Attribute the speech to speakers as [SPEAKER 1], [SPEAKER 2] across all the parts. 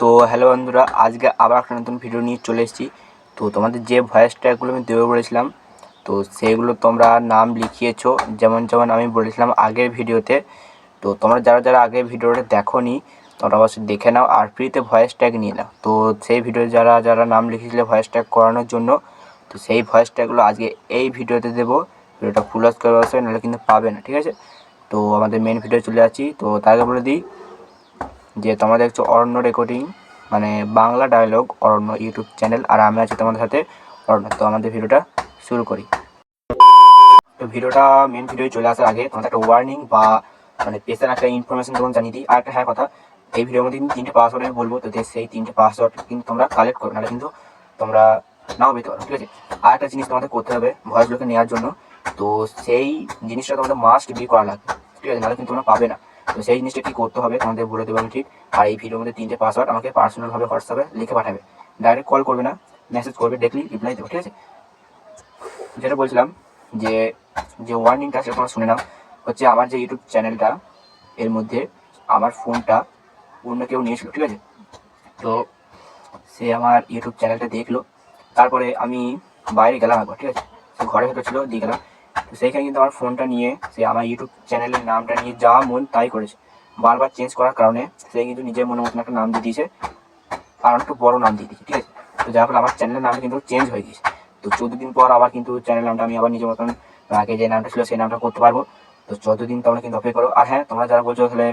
[SPEAKER 1] তো হ্যালো বন্ধুরা, আজকে আবার একটা নতুন ভিডিও নিয়ে চলে এসেছি। তো তোমাদের যে ভয়েস ট্র্যাকগুলো আমি দেবে বলেছিলাম, তো সেইগুলো তোমরা নাম লিখিয়েছো, যেমন যেমন আমি বলেছিলাম আগের ভিডিওতে তো। তোমরা যারা যারা আগের ভিডিওটা দেখো নি তোমরা অবশ্যই দেখে নাও আর ফ্রিতে ভয়েস ট্যাগ নিয়ে নাও। তো সেই ভিডিও যারা যারা নাম লিখেছিলে ভয়েস ট্যাগ করানোর জন্য, তো সেই ভয়েস ট্যাগগুলো আজকে এই ভিডিওতে দেবো। ভিডিওটা ফুল ওয়াচ করে অবশ্যই, নাহলে কিন্তু পাবে না, ঠিক আছে? তো আমাদের মেন ভিডিও চলে যাচ্ছি। তো তার আগে বলে দিই যে তোমরা দেখছ অরণ্য রেকর্ডিং মানে Bangla dialogue Aranya YouTube channel আর আমি আছি তোমাদের সাথে অরণ্য। তো আমাদের ভিডিওটা শুরু করি। তো ভিডিওটা মেন ভিডিও চলে আসার আগে তোমাদের একটা ওয়ার্নিং বা মানে পেশার একটা ইনফরমেশন তোমার জানিয়ে দিই। আর একটা হ্যাঁ কথা, এই ভিডিওর মধ্যে কিন্তু তিনটে পাসওয়ার্ড আমি বলব, তো সেই তিনটে পাসওয়ার্ড কিন্তু তোমরা কালেক্ট করো, নাহলে কিন্তু তোমরা নাও পেতে পারো, ঠিক আছে? আর একটা জিনিস তোমাদের করতে হবে ভয়েস ভয়েসগুলোকে নেওয়ার জন্য, তো সেই জিনিসটা তোমাদের মাস্ট বি করা লাগবে, ঠিক আছে? নাহলে কিন্তু তোমরা পাবে না। তো সেই জিনিসটা কি করতে হবে, তোমাদের বলে দেবো আমি ঠিক। আর এই ভিডিওর মধ্যে তিনটে পাসওয়ার্ড আমাকে পার্সোনালভাবে হোয়াটসঅ্যাপে লিখে পাঠাবে। ডাইরেক্ট কল করবে না মেসেজ করবে দেখলি রিপ্লাই দেবো, ঠিক আছে? যেটা বলছিলাম যে যে ওয়ার্নিংটা সেটা তোমরা শুনে নাও। হচ্ছে আমার যে ইউটিউব চ্যানেলটা এর মধ্যে আমার ফোনটা অন্য কেউ নিয়েছিল ঠিক আছে? তো সে আমার ইউটিউব চ্যানেলটা দেখল। তারপরে আমি বাইরে গেলাম একবার, ঠিক আছে? সে ঘরে ভেতর ছিল, দিয়ে গেলাম। তো সেইখানে কিন্তু আমার ফোনটা নিয়ে, সে আমার ইউটিউব চ্যানেলের নামটা নিয়ে যা মন তাই করেছে। বারবার চেঞ্জ করার কারণে সে কিন্তু নিজের মনের মতন একটা নাম দিয়ে দিয়েছে। আর একটু বড় নাম দিয়ে দিয়েছে, ঠিক আছে? তো যার ফলে আমার চ্যানেলের নামটা কিন্তু চেঞ্জ হয়ে গেছে তো চোদ্দ দিন পর আবার কিন্তু চ্যানেল নামটা আমি আবার নিজের মতন আগে যে নামটা ছিল, সেই নামটা করতে পারব। তো চোদ্দ দিন তোমরা কিন্তু অপেক্ষা করো। আর হ্যাঁ তোমরা যারা বলছো তাহলে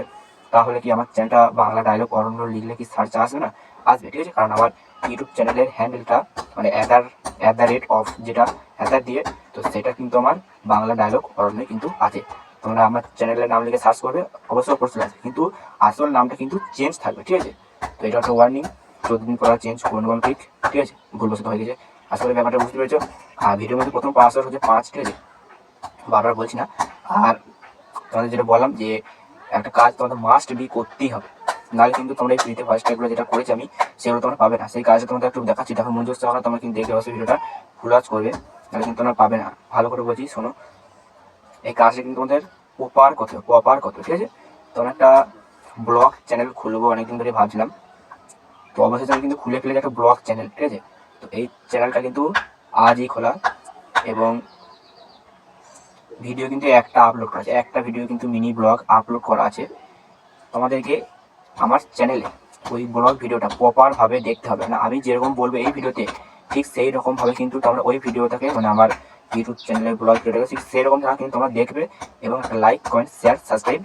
[SPEAKER 1] তাহলে কি আমার চ্যানেলটা বাংলা ডায়লগ অরণ্য লিখলে কি সার্চ আসবে না? আসবে, ঠিক আছে? কারণ আমার ইউটিউব চ্যানেলের হ্যান্ডেলটা মানে অ্যাট দ্য রেট অফ যেটা অ্যাদার দিয়ে তো সেটা কিন্তু আমার বাংলা ডায়লগ অরণ্যে কিন্তু আছে। তোমরা আমার চ্যানেলের নাম লিখে সার্চ করবে, অবশ্যই অবশ্যই আছে। কিন্তু আসল নামটা কিন্তু চেঞ্জ থাকবে, ঠিক আছে? তো এটা একটা ওয়ার্নিং চোদ্দ দিন পর চেঞ্জ নেব ঠিক ঠিক আছে? ভুলবশত হয়ে গেছে। আসলে ব্যাপারটা বুঝতে পেরেছ? আর ভিডিওর মধ্যে প্রথম পাসওয়ার্ড হচ্ছে পাঁচ, ঠিক আছে? বারবার বলছি না। আর তোমাদের যেটা বললাম যে, একটা কাজ তোমাদের মাস্ট বি করতেই হবে। নাহলে কিন্তু তোমরা এই ফ্রিতে ফার্স্ট ট্যাগগুলো যেটা করেছি আমি, সেগুলো তোমরা পাবে না। সেই কাজটা তোমাদের একটু দেখাচ্ছি। দেখো মনোযোগ সহকারে তোমরা কিন্তু দেখে অবশ্যই ভিডিওটা ফুল করবে। নাহলে কিন্তু তোমরা পাবে না। ভালো করে বলছি শোনো। এই কাজটা কিন্তু তোমাদের ওপার কত ওপার কত ঠিক আছে? তোমরা একটা ব্লগ চ্যানেল খুলবো, অনেকদিন ধরে ভাবছিলাম। তো অবশেষে আমি কিন্তু খুলে ফেলে একটা ব্লগ চ্যানেল ঠিক আছে? তো এই চ্যানেলটা কিন্তু আজই খোলা এবং ভিডিও কিন্তু একটা আপলোড করা আছে। একটা ভিডিও কিন্তু মিনি ব্লগ আপলোড করা আছে তোমাদেরকে আমার চ্যানেলে ওই ব্লগ ভিডিওটা প্রপারভাবে দেখতে হবে। না আমি যেরকম বলব এই ভিডিওতে ঠিক সেই রকমভাবে কিন্তু তোমরা ওই ভিডিওটাকে মানে আমার ইউটিউব চ্যানেলের ব্লগ ভিডিওটাকে ঠিক সেই রকম ধারা কিন্তু তোমরা দেখবে এবং একটা লাইক কমেন্ট শেয়ার সাবস্ক্রাইব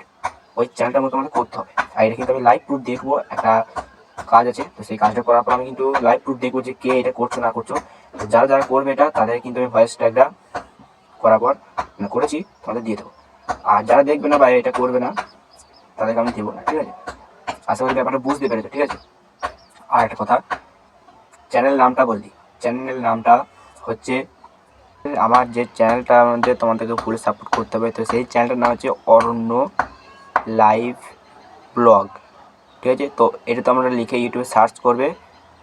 [SPEAKER 1] ওই চ্যানেলটার মতো তোমাদের করতে হবে। আর এটা কিন্তু আমি লাইভ প্রুফ দেখব, একটা কাজ আছে। তো সেই কাজটা করার পর আমি কিন্তু লাইভ প্রুফ দেখব যে কে এটা করছ, না করছ। তো যারা যারা করবে এটা, তাদের কিন্তু আমি ভয়েস ট্যাগটা করার পর করেছি, তোমাদের দিয়ে দেবো। আর যারা দেখবে না বা এটা করবে না, তাদেরকে আমি দেবো না, ঠিক আছে? আশা করি ব্যাপারটা বুঝতে পেরেছ, ঠিক আছে? আর একটা কথা চ্যানেল নামটা বললি চ্যানেলের নামটা হচ্ছে, আমার যে চ্যানেলটা মধ্যে তোমাদেরকে ফুল সাপোর্ট করতে হবে, তো সেই চ্যানেলটার নাম হচ্ছে অরণ্য লাইভ ব্লগ ঠিক আছে? তো এটা তোমরা লিখে ইউটিউবে সার্চ করবে,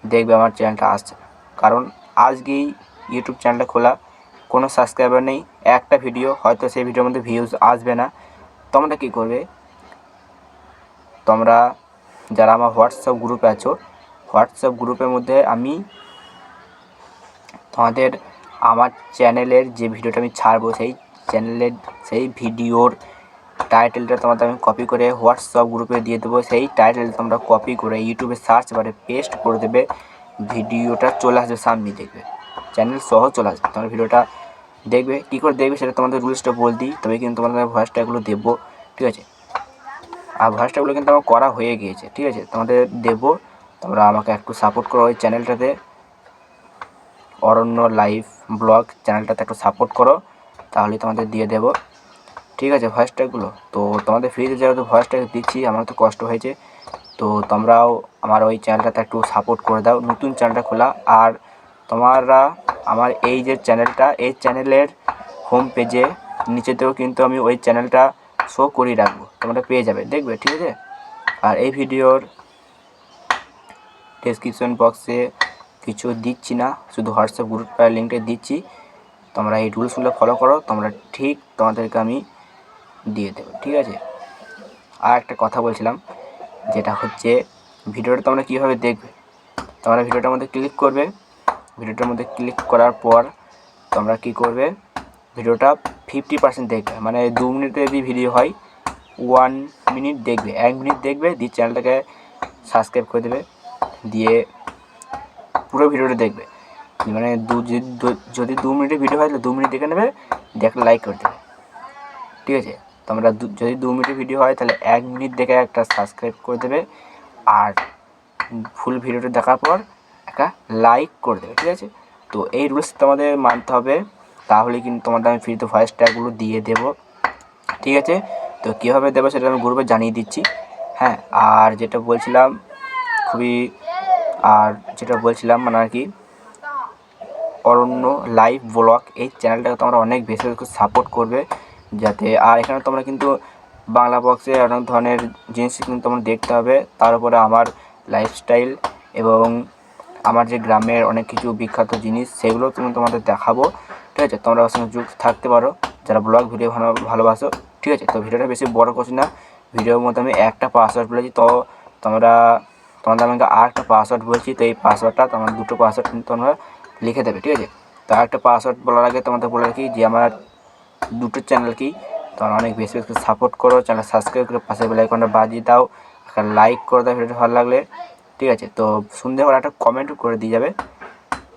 [SPEAKER 1] দেখবে আমার চ্যানেলটা আসছে কারণ আজকেই ইউটিউব চ্যানেলটা খোলা, কোনো সাবস্ক্রাইবার নেই, একটা ভিডিও হয়তো সেই ভিডিওর মধ্যে ভিউজ আসবে না। তোমরা কী করবে? তোমরা যারা আমার হোয়াটসঅ্যাপ গ্রুপে আছো হোয়াটসঅ্যাপ গ্রুপের মধ্যে আমি তোমাদের আমার চ্যানেলের যে ভিডিওটা আমি ছাড়বো, সেই চ্যানেলের সেই ভিডিওর টাইটেলটা তোমাদের আমি কপি করে হোয়াটসঅ্যাপ গ্রুপে দিয়ে দেবো। সেই টাইটেল তোমরা কপি করে ইউটিউবে সার্চ বারে পেস্ট করে দেবে। ভিডিওটা চলে আসবে সামনে দেখবে। চ্যানেল সহ চলে আসবে। তোমার ভিডিওটা দেখবে। কী করে দেখবে সেটা তোমাদের রুলসটা বল দিই। তবে কিন্তু তোমাদের ভয়েসটা এগুলো দেবো। ঠিক আছে? আর ভয়েসটাগুলো কিন্তু আমার করা হয়ে গিয়েছে। ঠিক আছে? তোমাদের দেবো। তোমরা আমাকে একটু সাপোর্ট করো ওই চ্যানেলটাতে অরণ্য লাইভ ব্লগ চ্যানেলটাতে একটু সাপোর্ট করো, তাহলে তোমাদের দিয়ে দেবো। ঠিক আছে ভয়েস ট্যাগগুলো তো তোমাদের ফ্রিতে যেহেতু ভয়েস ট্যাগ দিচ্ছি, আমার তো কষ্ট হয়েছে। তো তোমরাও আমার ওই চ্যানেলটাতে একটু সাপোর্ট করে দাও, নতুন চ্যানেলটা খোলা। আর তোমরা আমার এই যে চ্যানেলটা, এই চ্যানেলের হোম পেজে নিচেতেও কিন্তু আমি ওই চ্যানেলটা শো করিয়ে রাখব। তোমরা পেয়ে যাবে, দেখবে, ঠিক আছে? আর এই ভিডিওর ডেসক্রিপশন বক্সে কিছু দিচ্ছি না, শুধু হোয়াটসঅ্যাপ গ্রুপটার লিঙ্কটা দিচ্ছি। তোমরা এই রুলসগুলো ফলো করো, তোমরা ঠিক তোমাদেরকে আমি দিয়ে দেবো, ঠিক আছে? আর একটা কথা বলছিলাম, যেটা হচ্ছে ভিডিওটা তোমরা কীভাবে দেখবে? তোমরা ভিডিওটার মধ্যে ক্লিক করবে। ভিডিওটার মধ্যে ক্লিক করার পর তোমরা কী করবে? ভিডিওটা ফিফটি পার্সেন্ট দেখবে মানে দু মিনিটের যদি ভিডিও হয় ওয়ান মিনিট দেখবে, এক মিনিট দেখবে, দিয়ে চ্যানেলটাকে সাবস্ক্রাইব করে দেবে। দিয়ে পুরো ভিডিওটা দেখবে। মানে দু যদি দু- মিনিটের ভিডিও হয়, তাহলে দু মিনিট দেখে নেবে একটা লাইক করে দেবে। ঠিক আছে? তোমরা যদি দু মিনিটের ভিডিও হয়, তাহলে এক মিনিট দেখে একটা সাবস্ক্রাইব করে দেবে। আর ফুল ভিডিওটা দেখার পর একটা লাইক করে দেবে, ঠিক আছে? তো এই রুলস তোমাদের মানতে হবে। তাহলে কিন্তু তোমাদের আমি ফ্রিতে ভয়েস ট্যাগগুলো দিয়ে দেবো। ঠিক আছে? তো কীভাবে দেবো সেটা আমি গ্রুপে জানিয়ে দিচ্ছি। হ্যাঁ আর যেটা বলছিলাম, খুবই আর যেটা বলছিলাম মানে আর কি, অরণ্য লাইভ ব্লগ এই চ্যানেলটাকে তোমরা অনেক বেশি সাপোর্ট করবে যাতে, আর এখানে তোমরা কিন্তু বাংলা বক্সে অনেক ধরনের জিনিস কিন্তু তোমরা দেখতে হবে তার উপরে আমার লাইফস্টাইল এবং আমার যে গ্রামের অনেক কিছু বিখ্যাত জিনিস, সেগুলো তুমি তোমাদের দেখাবো। ঠিক আছে? তোমরা ওর সঙ্গে যুক্ত থাকতে পারো। যারা ব্লগ ভিডিও ভালো, ভালোবাসো, ঠিক আছে? তো ভিডিওটা বেশি বড় করছি না। ভিডিওর মধ্যে আমি একটা পাসওয়ার্ড বলেছি, তো তোমরা তোমাদের আমাকে আর একটা পাসওয়ার্ড বলছি, তো এই পাসওয়ার্ডটা তোমার দুটো পাসওয়ার্ড কিন্তু তোমরা লিখে দেবে, ঠিক আছে? তো একটা পাসওয়ার্ড বলার আগে তোমাদের বলে রাখি যে আমার দুটো চ্যানেল কি, তোমরা অনেক বেশি বেশি সাপোর্ট করো চ্যানেল সাবস্ক্রাইব করে পাশে বেল আইকনটা বাজিয়ে দাও একটা লাইক করে দাও ভিডিওটা ভালো লাগলে, ঠিক আছে? তো সুন্দর করে একটা কমেন্ট করে দিয়ে যাবে,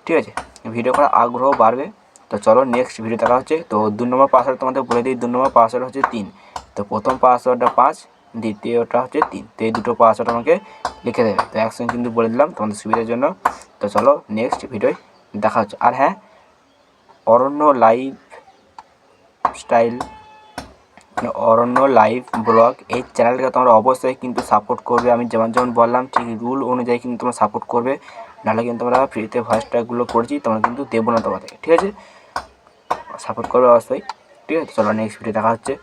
[SPEAKER 1] ঠিক আছে? ভিডিও করার আগ্রহ বাড়বে, তো চলো নেক্সট ভিডিও দেখা হচ্ছে, তো দু নম্বর পাসওয়ার্ড তোমাদের বলে দিই, দু নম্বর পাসওয়ার্ড হচ্ছে তিন, তো প্রথম পাসওয়ার্ডটা পাঁচ দ্বিতীয়টা হচ্ছে তিন। তো এই দুটো পাসওয়ার্ড আমাকে লিখে দেবে। তো একসঙ্গে কিন্তু বলে দিলাম তোমাদের সুবিধার জন্য। তো চলো নেক্সট ভিডিওয় দেখা হচ্ছে। আর হ্যাঁ অরণ্য লাইভ স্টাইল মানে অরণ্য লাইভ ব্লগ এই চ্যানেলটাকে তোমরা অবশ্যই কিন্তু সাপোর্ট করবে। আমি যেমন যেমন বললাম, ঠিক রুল অনুযায়ী কিন্তু তোমরা সাপোর্ট করবে। নাহলে কিন্তু তোমরা ফ্রিতে ভয়েস ট্র্যাকগুলো করছি, তোমরা কিন্তু দেবো না তোমাদেরকে ঠিক আছে? সাপোর্ট করবে অবশ্যই। ঠিক আছে? চলো নেক্সট ভিডিও দেখা হচ্ছে।